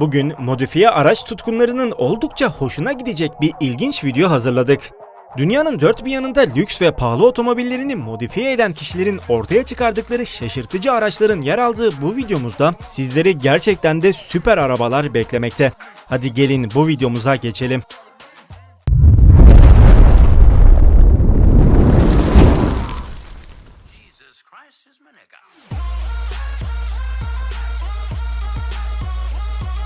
Bugün modifiye araç tutkunlarının oldukça hoşuna gidecek bir ilginç video hazırladık. Dünyanın dört bir yanında lüks ve pahalı otomobillerini modifiye eden kişilerin ortaya çıkardıkları şaşırtıcı araçların yer aldığı bu videomuzda sizleri gerçekten de süper arabalar beklemekte. Hadi gelin bu videomuza geçelim. Jesus Christ is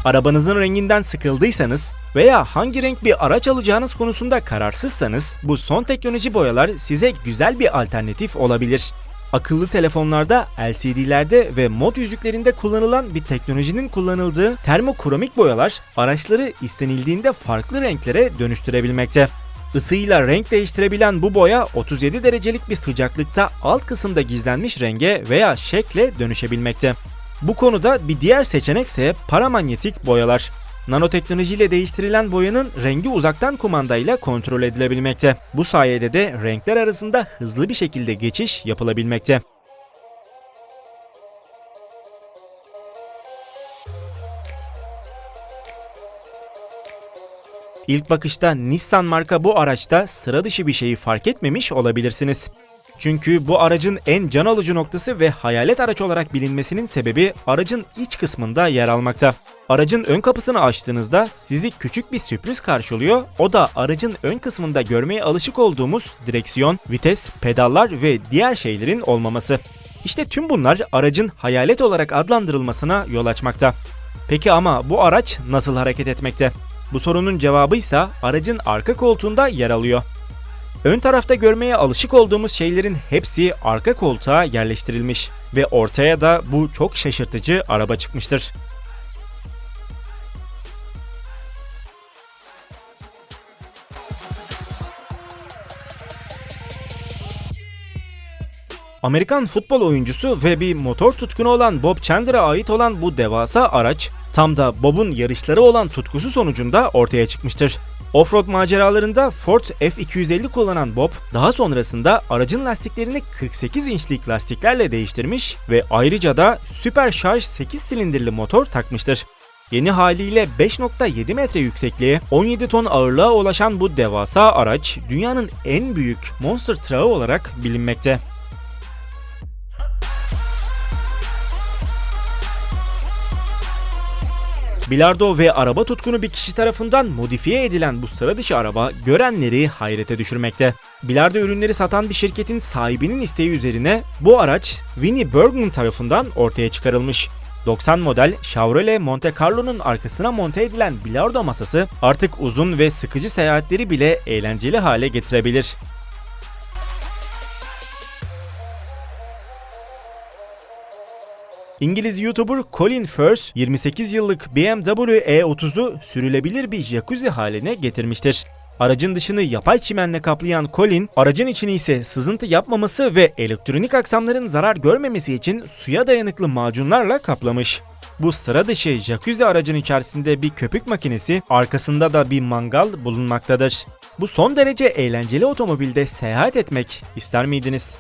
Arabanızın renginden sıkıldıysanız veya hangi renk bir araç alacağınız konusunda kararsızsanız bu son teknoloji boyalar size güzel bir alternatif olabilir. Akıllı telefonlarda, LCD'lerde ve mod yüzüklerinde kullanılan bir teknolojinin kullanıldığı termokromik boyalar araçları istenildiğinde farklı renklere dönüştürebilmekte. Isıyla renk değiştirebilen bu boya 37 derecelik bir sıcaklıkta alt kısımda gizlenmiş renge veya şekle dönüşebilmekte. Bu konuda bir diğer seçenek ise paramanyetik boyalar. Nanoteknolojiyle değiştirilen boyanın rengi uzaktan kumandayla kontrol edilebilmekte. Bu sayede de renkler arasında hızlı bir şekilde geçiş yapılabilmekte. İlk bakışta Nissan marka bu araçta sıra dışı bir şeyi fark etmemiş olabilirsiniz. Çünkü bu aracın en can alıcı noktası ve hayalet araç olarak bilinmesinin sebebi aracın iç kısmında yer almakta. Aracın ön kapısını açtığınızda sizi küçük bir sürpriz karşılıyor. O da aracın ön kısmında görmeye alışık olduğumuz direksiyon, vites, pedallar ve diğer şeylerin olmaması. İşte tüm bunlar aracın hayalet olarak adlandırılmasına yol açmakta. Peki ama bu araç nasıl hareket etmekte? Bu sorunun cevabı ise aracın arka koltuğunda yer alıyor. Ön tarafta görmeye alışık olduğumuz şeylerin hepsi arka koltuğa yerleştirilmiş ve ortaya da bu çok şaşırtıcı araba çıkmıştır. Amerikan futbol oyuncusu ve bir motor tutkunu olan Bob Chandler'a ait olan bu devasa araç tam da Bob'un yarışları olan tutkusu sonucunda ortaya çıkmıştır. Offroad maceralarında Ford F250 kullanan Bob, daha sonrasında aracın lastiklerini 48 inçlik lastiklerle değiştirmiş ve ayrıca da süper şarj 8 silindirli motor takmıştır. Yeni haliyle 5.7 metre yüksekliğe, 17 ton ağırlığa ulaşan bu devasa araç dünyanın en büyük monster truck'ı olarak bilinmekte. Bilardo ve araba tutkunu bir kişi tarafından modifiye edilen bu sıra dışı araba görenleri hayrete düşürmekte. Bilardo ürünleri satan bir şirketin sahibinin isteği üzerine bu araç Winnie Bergman tarafından ortaya çıkarılmış. 90 model Chevrolet Monte Carlo'nun arkasına monte edilen bilardo masası artık uzun ve sıkıcı seyahatleri bile eğlenceli hale getirebilir. İngiliz YouTuber Colin Firth 28 yıllık BMW E30'u sürülebilir bir jacuzzi haline getirmiştir. Aracın dışını yapay çimenle kaplayan Colin, aracın içini ise sızıntı yapmaması ve elektronik aksamların zarar görmemesi için suya dayanıklı macunlarla kaplamış. Bu sıra dışı jacuzzi aracın içerisinde bir köpük makinesi, arkasında da bir mangal bulunmaktadır. Bu son derece eğlenceli otomobilde seyahat etmek ister miydiniz?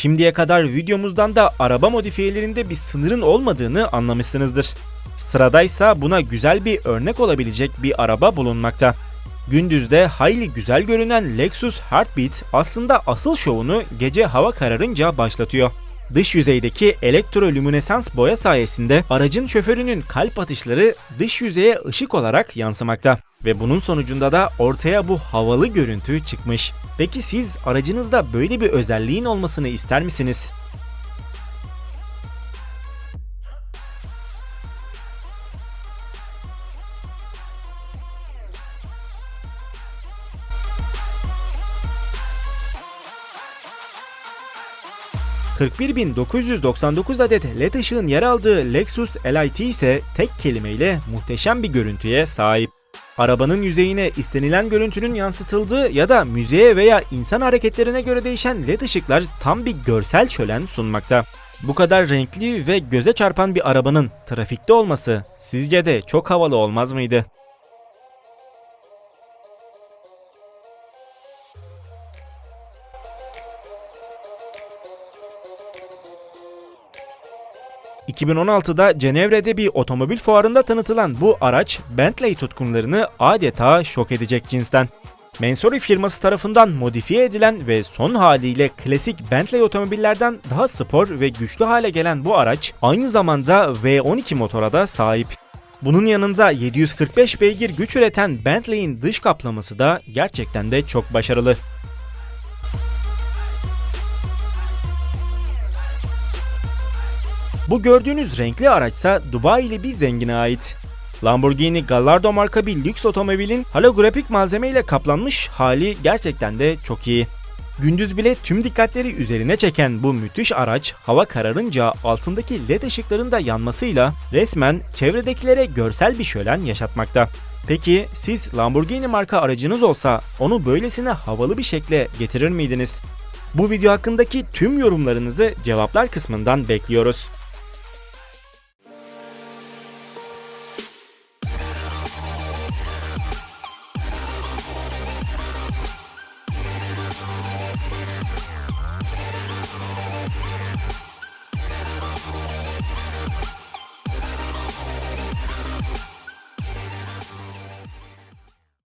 Şimdiye kadar videomuzdan da araba modifiyelerinde bir sınırın olmadığını anlamışsınızdır. Sıradaysa buna güzel bir örnek olabilecek bir araba bulunmakta. Gündüzde hayli güzel görünen Lexus Heartbeat aslında asıl şovunu gece hava kararınca başlatıyor. Dış yüzeydeki elektrolüminesans boya sayesinde aracın şoförünün kalp atışları dış yüzeye ışık olarak yansımakta. Ve bunun sonucunda da ortaya bu havalı görüntü çıkmış. Peki siz aracınızda böyle bir özelliğin olmasını ister misiniz? ...41.999 adet led ışığın yer aldığı Lexus LIT ise tek kelimeyle muhteşem bir görüntüye sahip. Arabanın yüzeyine istenilen görüntünün yansıtıldığı ya da müziğe veya insan hareketlerine göre değişen led ışıklar tam bir görsel şölen sunmakta. Bu kadar renkli ve göze çarpan bir arabanın trafikte olması sizce de çok havalı olmaz mıydı? 2016'da Cenevre'de bir otomobil fuarında tanıtılan bu araç Bentley tutkunlarını adeta şok edecek cinsten. Mansory firması tarafından modifiye edilen ve son haliyle klasik Bentley otomobillerden daha spor ve güçlü hale gelen bu araç aynı zamanda V12 motora da sahip. Bunun yanında 745 beygir güç üreten Bentley'in dış kaplaması da gerçekten de çok başarılı. Bu gördüğünüz renkli araçsa Dubai'li bir zengine ait. Lamborghini Gallardo marka bir lüks otomobilin holografik malzeme ile kaplanmış hali gerçekten de çok iyi. Gündüz bile tüm dikkatleri üzerine çeken bu müthiş araç hava kararınca altındaki led ışıkların da yanmasıyla resmen çevredekilere görsel bir şölen yaşatmakta. Peki siz Lamborghini marka aracınız olsa onu böylesine havalı bir şekle getirir miydiniz? Bu video hakkındaki tüm yorumlarınızı cevaplar kısmından bekliyoruz.